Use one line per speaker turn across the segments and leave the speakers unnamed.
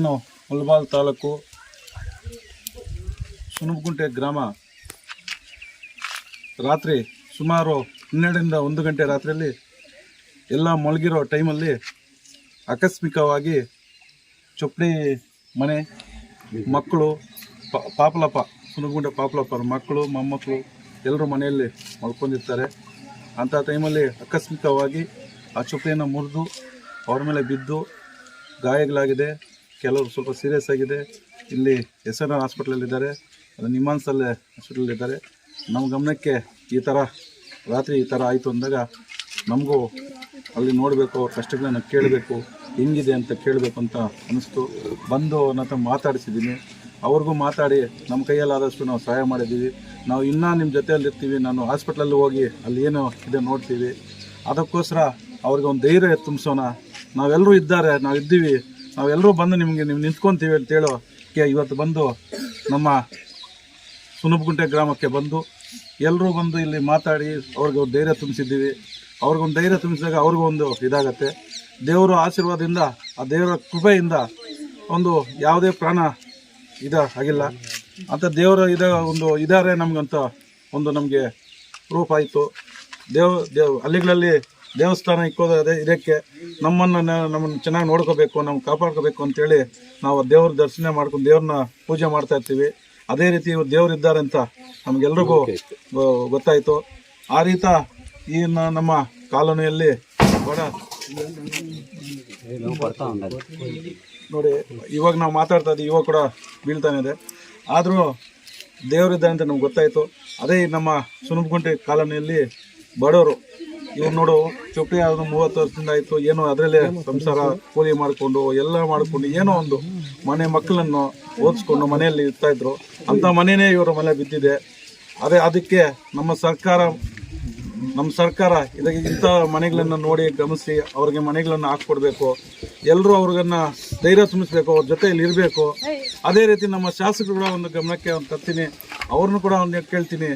ಮುಲ್ಬಾಲ್ ತಾಲೂಕು ಸುನಬಗುಂಟೆ ಗ್ರಾಮ. ರಾತ್ರಿ ಸುಮಾರು ಹನ್ನೆರಡರಿಂದ ಒಂದು ಗಂಟೆ ರಾತ್ರಿಯಲ್ಲಿ ಎಲ್ಲ ಮಲಗಿರೋ ಟೈಮಲ್ಲಿ ಆಕಸ್ಮಿಕವಾಗಿ ಚೊಪ್ಪಡಿ ಮನೆ ಮಕ್ಕಳು ಪಾಪಲಪ್ಪ ಸುನಗುಂಟೆ ಪಾಪಲಪ್ಪ ಮಕ್ಕಳು, ಮೊಮ್ಮಕ್ಕಳು ಎಲ್ಲರೂ ಮನೆಯಲ್ಲಿ ಮಲ್ಕೊಂಡಿರ್ತಾರೆ. ಅಂಥ ಟೈಮಲ್ಲಿ ಆಕಸ್ಮಿಕವಾಗಿ ಆ ಚೊಪ್ಪಡಿಯನ್ನು ಮುರಿದು ಅವ್ರ ಮೇಲೆ ಬಿದ್ದು ಗಾಯಗಳಾಗಿದೆ. ಕೆಲವರು ಸ್ವಲ್ಪ ಸೀರಿಯಸ್ ಆಗಿದೆ. ಇಲ್ಲಿ ಎಸ್ ಎನ್ ಆರ್ ಹಾಸ್ಪಿಟ್ಲಲ್ಲಿದ್ದಾರೆ. ಅದು ನಿಮ್ಮಾನ್ಸಲ್ಲೇ ಹಾಸ್ಪಿಟ್ಲಲ್ಲಿದ್ದಾರೆ. ನಮ್ಮ ಗಮನಕ್ಕೆ ಈ ಥರ ರಾತ್ರಿ ಈ ಥರ ಆಯಿತು ಅಂದಾಗ ನಮಗೂ ಅಲ್ಲಿ ನೋಡಬೇಕು, ಅವ್ರ ಕಷ್ಟಗಳನ್ನ ಕೇಳಬೇಕು, ಹೆಂಗಿದೆ ಅಂತ ಕೇಳಬೇಕು ಅಂತ ಅನಿಸ್ತು. ಬಂದು ನನ್ನ ಮಾತಾಡಿಸಿದ್ದೀನಿ ಅವ್ರಿಗೂ ಮಾತಾಡಿ ನಮ್ಮ ಕೈಯಲ್ಲಾದಷ್ಟು ನಾವು ಸಹಾಯ ಮಾಡಿದ್ದೀವಿ. ನಾವು ಇನ್ನೂ ನಿಮ್ಮ ಜೊತೆಯಲ್ಲಿ ಇರ್ತೀವಿ. ನಾನು ಹಾಸ್ಪಿಟ್ಲಲ್ಲಿ ಹೋಗಿ ಅಲ್ಲಿ ಏನು ಇದೆ ನೋಡ್ತೀವಿ. ಅದಕ್ಕೋಸ್ಕರ ಅವ್ರಿಗೆ ಒಂದು ಧೈರ್ಯ ತುಂಬಿಸೋಣ. ನಾವೆಲ್ಲರೂ ಇದ್ದಾರೆ. ನಾವು ಇದ್ದೀವಿ ನಾವೆಲ್ಲರೂ ಬಂದು ನಿಮಗೆ ನೀವು ನಿಂತ್ಕೊಂತೀವಿ ಅಂತ ಕೆ, ಇವತ್ತು ಬಂದು ನಮ್ಮ ಸುನಬಗುಂಟೆ ಗ್ರಾಮಕ್ಕೆ ಬಂದು ಎಲ್ಲರೂ ಬಂದು ಇಲ್ಲಿ ಮಾತಾಡಿ ಅವ್ರಿಗೆ ಧೈರ್ಯ ತುಂಬಿಸಿದ್ದೀವಿ. ಅವ್ರಿಗೊಂದು ಧೈರ್ಯ ತುಂಬಿಸಿದಾಗ ಅವ್ರಿಗೂ ಒಂದು ಇದಾಗತ್ತೆ. ದೇವರ ಆಶೀರ್ವಾದದಿಂದ, ಆ ದೇವರ ಕೃಪೆಯಿಂದ ಒಂದು ಯಾವುದೇ ಪ್ರಾಣ ಇದ ಆಗಿಲ್ಲ. ಅಂತ ದೇವರ ಇದ ಒಂದು ಇದಾರೆ ನಮಗಂತ ಒಂದು ನಮಗೆ ಪ್ರೂಫ್ ಆಯಿತು. ದೇವ್ ದೇವ್, ಹಳ್ಳಿಗಳಲ್ಲಿ ದೇವಸ್ಥಾನ ಇಕ್ಕೋದೇ ಅದೇ ಇದಕ್ಕೆ ನಮ್ಮನ್ನು ನಮ್ಮನ್ನು ಚೆನ್ನಾಗಿ ನೋಡ್ಕೋಬೇಕು ನಮ್ಗೆ ಕಾಪಾಡ್ಕೋಬೇಕು ಅಂತೇಳಿ ನಾವು ದೇವ್ರ ದರ್ಶನ ಮಾಡ್ಕೊಂಡು ದೇವ್ರನ್ನ ಪೂಜೆ ಮಾಡ್ತಾ ಇರ್ತೀವಿ. ಅದೇ ರೀತಿ ಇವ್ರು ದೇವ್ರು ಇದ್ದಾರೆ ಅಂತ ನಮಗೆಲ್ರಿಗೂ ಗೊತ್ತಾಯಿತು. ಆ ರೀತ ಈ ನಮ್ಮ ಕಾಲೋನಿಯಲ್ಲಿ ಬಡ ನೋಡಿ ಇವಾಗ ನಾವು ಮಾತಾಡ್ತಾ ಇದ್ದೀವಿ ಇವಾಗ ಕೂಡ ಬೀಳ್ತಾನೆ ಇದೆ. ಆದರೂ ದೇವರಿದ್ದಾರೆ ಅಂತ ನಮ್ಗೆ ಗೊತ್ತಾಯಿತು. ಅದೇ ನಮ್ಮ ಸುನಬಗುಂಟೆ ಕಾಲೋನಿಯಲ್ಲಿ ಬಡವರು ಇವ್ರು ನೋಡು ಚುಪ್ಪಿ ಯಾವ್ದು ಮೂವತ್ತು ವರ್ಷದಿಂದ ಆಯಿತು, ಏನೋ ಅದರಲ್ಲೇ ಸಂಸಾರ ಕೂಲಿ ಮಾಡಿಕೊಂಡು, ಎಲ್ಲ ಮಾಡಿಕೊಂಡು, ಏನೋ ಒಂದು ಮನೆ ಮಕ್ಕಳನ್ನು ಓದಿಸ್ಕೊಂಡು ಮನೆಯಲ್ಲಿ ಇರ್ತಾ ಇದ್ರು. ಅಂಥ ಮನೆಯೇ ಇವರ ಮನೆ ಬಿದ್ದಿದೆ. ಅದೇ ಅದಕ್ಕೆ ನಮ್ಮ ಸರ್ಕಾರ ನಮ್ಮ ಸರ್ಕಾರ ಇದಕ್ಕೆ ಇಂಥ ಮನೆಗಳನ್ನು ನೋಡಿ ಗಮನಿಸಿ, ಅವ್ರಿಗೆ ಮನೆಗಳನ್ನು ಹಾಕ್ಕೊಡ್ಬೇಕು. ಎಲ್ಲರೂ ಅವ್ರಿಗನ್ನ ಧೈರ್ಯ ತುಂಬಿಸ್ಬೇಕು, ಅವ್ರ ಜೊತೆಯಲ್ಲಿ ಇರಬೇಕು. ಅದೇ ರೀತಿ ನಮ್ಮ ಶಾಸಕರು ಕೂಡ ಒಂದು ಗಮನಕ್ಕೆ ಒಂದು ತರ್ತೀನಿ. ಅವ್ರನ್ನೂ ಕೂಡ ಒಂದು ಕೇಳ್ತೀನಿ.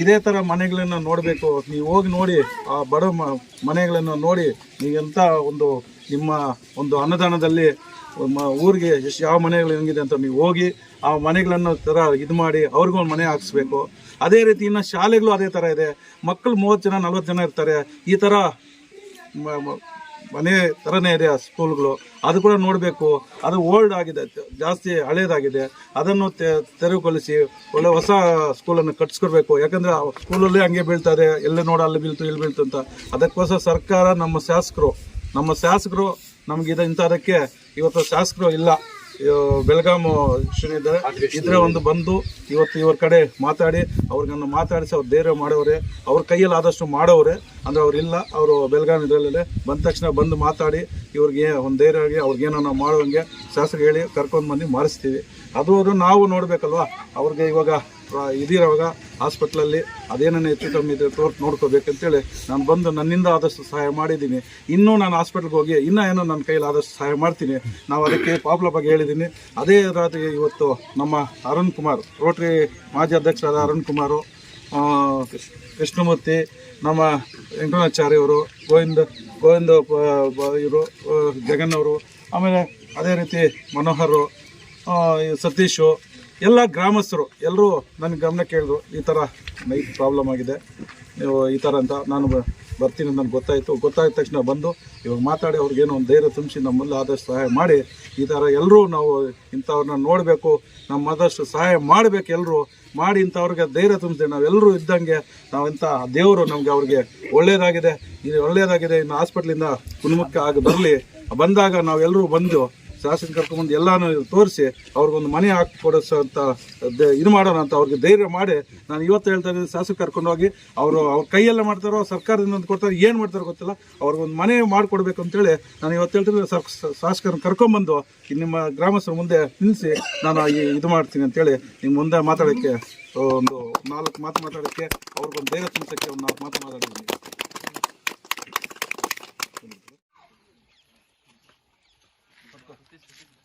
ಇದೇ ಥರ ಮನೆಗಳನ್ನು ನೋಡಬೇಕು. ನೀವು ಹೋಗಿ ನೋಡಿ, ಆ ಬಡ ಮನೆಗಳನ್ನು ನೋಡಿ ನೀವೆಂಥ ಒಂದು ನಿಮ್ಮ ಒಂದು ಅನ್ನದಾನದಲ್ಲಿ ಊರಿಗೆ ಎಷ್ಟು, ಯಾವ ಮನೆಗಳು ಹೆಂಗಿದೆ ಅಂತ ನೀವು ಹೋಗಿ, ಆ ಮನೆಗಳನ್ನು ಥರ ಇದು ಮಾಡಿ ಅವ್ರಿಗೂ ಮನೆ ಹಾಕ್ಸ್ಬೇಕು. ಅದೇ ರೀತಿ ಇನ್ನು ಶಾಲೆಗಳು ಅದೇ ಥರ ಇದೆ. ಮಕ್ಕಳು ಮೂವತ್ತು ಜನ ನಲ್ವತ್ತು ಜನ ಇರ್ತಾರೆ. ಈ ಥರ ಮನೆ ಥರನೇ ಇದೆ ಆ ಸ್ಕೂಲ್ಗಳು. ಅದು ಕೂಡ ನೋಡಬೇಕು. ಅದು ಓಲ್ಡ್ ಆಗಿದೆ, ಜಾಸ್ತಿ ಹಳೇದಾಗಿದೆ. ಅದನ್ನು ತೆರವುಗೊಳಿಸಿ ಒಳ್ಳೆ ಹೊಸ ಸ್ಕೂಲನ್ನು ಕಟ್ಸ್ಕೊಡ್ಬೇಕು. ಯಾಕಂದರೆ ಆ ಸ್ಕೂಲಲ್ಲಿ ಹಂಗೆ ಬೀಳ್ತಾರೆ. ಎಲ್ಲೇ ನೋಡ, ಅಲ್ಲಿ ಬೀಳ್ತು, ಇಲ್ಲಿ ಬೀಳ್ತು ಅಂತ. ಅದಕ್ಕೋಸ್ಕರ ಸರ್ಕಾರ ನಮ್ಮ ಶಾಸಕರು ನಮ್ಮ ಶಾಸಕರು ನಮಗಿದೆ ಇಂಥದಕ್ಕೆ ಇವತ್ತು ಶಾಸಕರು ಇಲ್ಲ. ಇವ್ ಬೆಳಗಾಂ ಇದ್ದಾರೆ ಇದ್ರೆ ಒಂದು ಬಂದು ಇವತ್ತು ಇವ್ರ ಕಡೆ ಮಾತಾಡಿ ಅವ್ರಿಗನ್ನು ಮಾತಾಡಿಸಿ ಅವ್ರು ಧೈರ್ಯ ಮಾಡೋರೆ ಅವ್ರ ಕೈಯಲ್ಲಿ ಆದಷ್ಟು ಮಾಡೋರೆ ಅಂದ್ರೆ ಅವರಿಲ್ಲ ಅವರು ಬೆಳಗಾಂ ಇದರಲ್ಲೇ ಬಂದ ತಕ್ಷಣ ಬಂದು ಮಾತಾಡಿ, ಇವ್ರಿಗೆ ಒಂದು ಧೈರ್ಯ ಆಗಿ ಅವ್ರಿಗೇನೋ ನಾವು ಮಾಡೋಂಗೆ ಶಾಸಕ ಹೇಳಿ ಕರ್ಕೊಂಡು ಬಂದು ಮಾರಿಸ್ತೀವಿ. ಅದು ಅದು ನಾವು ನೋಡಬೇಕಲ್ವಾ? ಅವ್ರಿಗೆ ಇವಾಗ ಇದಿರೋವಾಗ ಹಾಸ್ಪಿಟ್ಲಲ್ಲಿ ಅದೇನೇನು ಹೆಚ್ಚು ಕಮ್ಮಿ ಇದೆ ತೋರ್ಸಿ ನೋಡ್ಕೋಬೇಕಂತೇಳಿ ನಾನು ಬಂದು ನನ್ನಿಂದ ಆದಷ್ಟು ಸಹಾಯ ಮಾಡಿದ್ದೀನಿ. ಇನ್ನೂ ನಾನು ಹಾಸ್ಪಿಟ್ಲ್ಗೆ ಹೋಗಿ ಇನ್ನೂ ಏನೋ ನನ್ನ ಕೈಲಿ ಆದಷ್ಟು ಸಹಾಯ ಮಾಡ್ತೀನಿ. ನಾವು ಅದಕ್ಕೆ ಪಾಪ್ಲ ಬಗ್ಗೆ ಹೇಳಿದ್ದೀನಿ. ಅದೇ ರಾತ್ರಿ ಇವತ್ತು ನಮ್ಮ ಅರುಣ್ ಕುಮಾರ್, ರೋಟ್ರಿ ಮಾಜಿ ಅಧ್ಯಕ್ಷರಾದ ಅರುಣ್ ಕುಮಾರು ಕೃಷ್ಣಮೂರ್ತಿ, ನಮ್ಮ ವೆಂಕಟಾಚಾರ್ಯವರು, ಗೋವಿಂದ ಗೋವಿಂದ ಇವರು ಜಗನ್ ಅವರು, ಆಮೇಲೆ ಅದೇ ರೀತಿ ಮನೋಹರು ಸತೀಶು ಎಲ್ಲ ಗ್ರಾಮಸ್ಥರು ಎಲ್ಲರೂ ನನ್ನ ಗಮನ ಕೇಳಿದ್ರು, ಈ ಥರ ನೈಟ್ ಪ್ರಾಬ್ಲಮ್ ಆಗಿದೆ. ನೀವು ಈ ಥರ ಅಂತ ನಾನು ಬರ್ತೀನಿ ನನಗೆ ಗೊತ್ತಾಯಿತು. ಗೊತ್ತಾದ ತಕ್ಷಣ ಬಂದು ಇವಾಗ ಮಾತಾಡಿ, ಅವ್ರಿಗೇನೋ ಒಂದು ಧೈರ್ಯ ತುಂಬಿಸಿ ನಮ್ಮಲ್ಲಿ ಆದಷ್ಟು ಸಹಾಯ ಮಾಡಿ. ಈ ಥರ ಎಲ್ಲರೂ ನಾವು ಇಂಥವ್ರನ್ನ ನೋಡಬೇಕು ನಮ್ಮ ಆದಷ್ಟು ಸಹಾಯ ಮಾಡಬೇಕು ಎಲ್ಲರೂ ಮಾಡಿ ಇಂಥವ್ರಿಗೆ ಧೈರ್ಯ ತುಂಬಿಸಿ ನಾವೆಲ್ಲರೂ ಇದ್ದಂಗೆ ನಾವು ಇಂಥ ದೇವರು ನಮಗೆ ಅವ್ರಿಗೆ ಒಳ್ಳೆಯದಾಗಿದೆ ಇದು ಒಳ್ಳೆಯದಾಗಿದೆ ಇನ್ನು ಹಾಸ್ಪಿಟ್ಲಿಂದ ಗುಣಮುಖ ಆಗಿ ಬರಲಿ. ಬಂದಾಗ ನಾವೆಲ್ಲರೂ ಬಂದು ಶಾಸನ ಕರ್ಕೊಂಡ್ಬಂದು ಎಲ್ಲಾನು ತೋರಿಸಿ, ಅವ್ರಿಗೊಂದು ಮನೆ ಹಾಕಿ ಕೊಡಿಸೋ ಅಂತ ಇದು ಮಾಡೋಣ ಅಂತ ಅವ್ರಿಗೆ ಧೈರ್ಯ ಮಾಡಿ, ನಾನು ಇವತ್ತು ಹೇಳ್ತಾ ಇದ್ದೀನಿ ಶಾಸಕ ಕರ್ಕೊಂಡೋಗಿ ಅವರು ಅವ್ರ ಕೈಯೆಲ್ಲ ಮಾಡ್ತಾರೋ, ಸರ್ಕಾರದಿಂದ ಒಂದು ಕೊಡ್ತಾರೆ, ಏನು ಮಾಡ್ತಾರೋ ಗೊತ್ತಿಲ್ಲ, ಅವ್ರಿಗೊಂದು ಮನೆ ಮಾಡಿಕೊಡ್ಬೇಕು ಅಂತೇಳಿ ನಾನು ಇವತ್ತು ಹೇಳ್ತೀನಿ ಸರ್ ಶಾಸಕರನ್ನ ಕರ್ಕೊಂಬಂದು ನಿಮ್ಮ ಗ್ರಾಮಸ್ಥರ ಮುಂದೆ ನಿಲ್ಲಿಸಿ ನಾನು ಈ ಇದು ಮಾಡ್ತೀನಿ ಅಂತೇಳಿ ನಿಮ್ಮ ಮುಂದೆ ಮಾತಾಡೋಕ್ಕೆ, ಒಂದು ನಾಲ್ಕು ಮಾತು ಮಾತಾಡೋಕ್ಕೆ ಅವ್ರಿಗೊಂದು ಧೈರ್ಯ ತುಂಬಿಸೋಕ್ಕೆ ಒಂದು ನಾಲ್ಕು ಮಾತು ಮಾತಾಡಿದ್ದೀನಿ. Thank you.